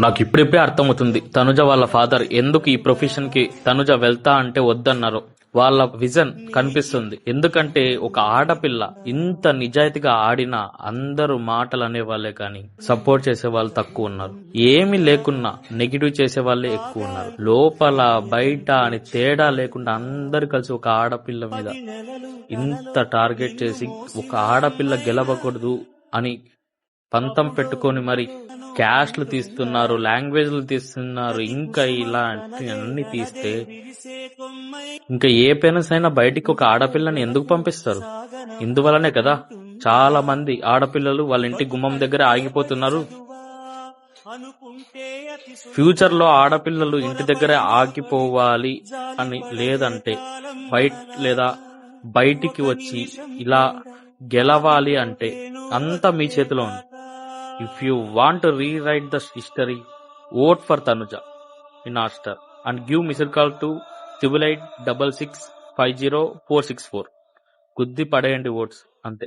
నాకు ఇప్పుడిప్పుడే అర్థమవుతుంది. తనుజ వాళ్ళ ఫాదర్ ఎందుకు ఈ ప్రొఫెషన్కి తనుజ వెళ్తా అంటే వద్దన్నారు. వాళ్ళ విజన్ కనిపిస్తుంది. ఎందుకంటే ఒక ఆడపిల్ల ఇంత నిజాయితీగా ఆడినా అందరూ మాటలు అనేవాళ్ళే కానీ సపోర్ట్ చేసే వాళ్ళు తక్కువ ఉన్నారు. ఏమి లేకున్నా నెగిటివ్ చేసే వాళ్ళే ఎక్కువ ఉన్నారు. లోపల బయట అని తేడా లేకుండా అందరు కలిసి ఒక ఆడపిల్ల మీద ఇంత టార్గెట్ చేసి ఒక ఆడపిల్ల గెలవకూడదు అని పంతం పెట్టుకొని మరి క్యాష్లు తీస్తున్నారు లాంగ్వేజ్లు తీస్తున్నారు ఇంకా ఇలాంటి అన్ని తీస్తే ఇంకా ఏ పేరెంట్స్ అయినా బయటికి ఒక ఆడపిల్లని ఎందుకు పంపిస్తారు? ఇందువలనే కదా చాలా మంది ఆడపిల్లలు వాళ్ళ ఇంటి గుమ్మం దగ్గర ఆగిపోతున్నారు. ఫ్యూచర్లో ఆడపిల్లలు ఇంటి దగ్గర ఆగిపోవాలి అని లేదంటే బయట లేదా బయటికి వచ్చి ఇలా గెలవాలి అంటే అంతా మీ చేతిలో ఉంది. If you want rewrite the history vote for Tanuja in Hotstar and give missed call to triple eight double six five zero four six four గుద్ది పడేయండి ఓట్స్ అంతే.